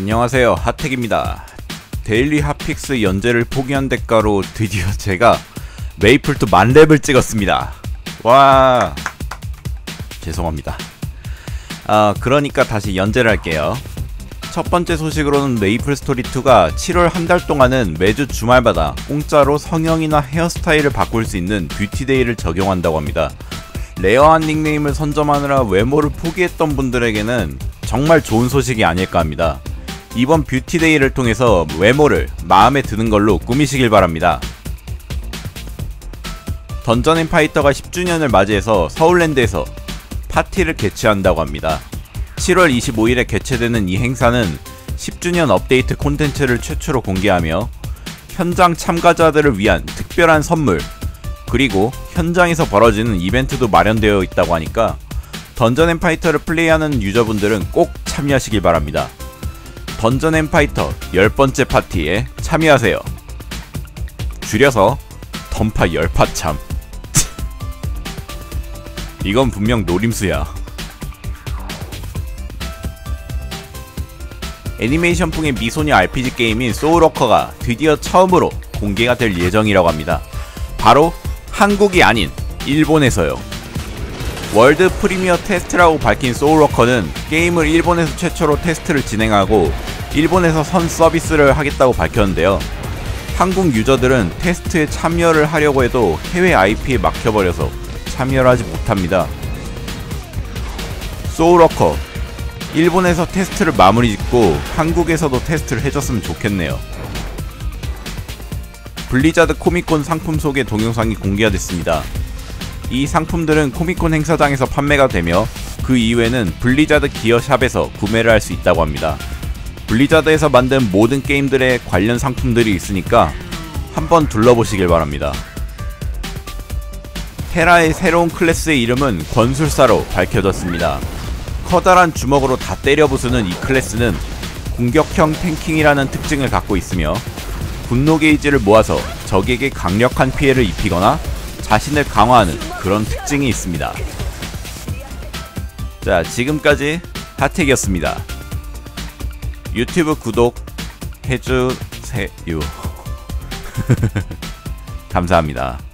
안녕하세요. 핫택입니다. 데일리 핫픽스 연재를 포기한 대가로 드디어 제가 메이플2 만렙을 찍었습니다. 와 죄송합니다. 아 그러니까 다시 연재를 할게요. 첫 번째 소식으로는 메이플 스토리 2가 7월 한 달 동안은 매주 주말마다 공짜로 성형이나 헤어스타일을 바꿀 수 있는 뷰티데이를 적용한다고 합니다. 레어한 닉네임을 선점하느라 외모를 포기했던 분들에게는 정말 좋은 소식이 아닐까 합니다 이번 뷰티데이를 통해서 외모를 마음에 드는 걸로 꾸미시길 바랍니다. 던전앤파이터가 10주년을 맞이해서 서울랜드에서 파티를 개최한다고 합니다. 7월 25일에 개최되는 이 행사는 10주년 업데이트 콘텐츠를 최초로 공개하며 현장 참가자들을 위한 특별한 선물 그리고 현장에서 벌어지는 이벤트도 마련되어 있다고 하니까 던전앤파이터를 플레이하는 유저분들은 꼭 참여하시길 바랍니다. 던전 앤 파이터 10번째 파티에 참여하세요. 줄여서 던파 열파참. 이건 분명 노림수야. 애니메이션풍의 미소녀 RPG 게임인 소울워커가 드디어 처음으로 공개가 될 예정이라고 합니다. 바로 한국이 아닌 일본에서요. 월드 프리미어 테스트라고 밝힌 소울워커는 게임을 일본에서 최초로 테스트를 진행하고 일본에서 선 서비스를 하겠다고 밝혔는데요. 한국 유저들은 테스트에 참여를 하려고 해도 해외 IP에 막혀버려서 참여를 하지 못합니다. 소울워커 일본에서 테스트를 마무리 짓고 한국에서도 테스트를 해줬으면 좋겠네요. 블리자드 코미콘 상품 소개 동영상이 공개가 됐습니다. 이 상품들은 코미콘 행사장에서 판매가 되며 그 이후에는 블리자드 기어샵에서 구매를 할 수 있다고 합니다. 블리자드에서 만든 모든 게임들의 관련 상품들이 있으니까 한번 둘러보시길 바랍니다. 테라의 새로운 클래스의 이름은 권술사로 밝혀졌습니다. 커다란 주먹으로 다 때려 부수는 이 클래스는 공격형 탱킹이라는 특징을 갖고 있으며 분노 게이지를 모아서 적에게 강력한 피해를 입히거나 자신을 강화하는 그런 특징이 있습니다. 자, 지금까지 하택이었습니다. 유튜브 구독 해주세요. 감사합니다.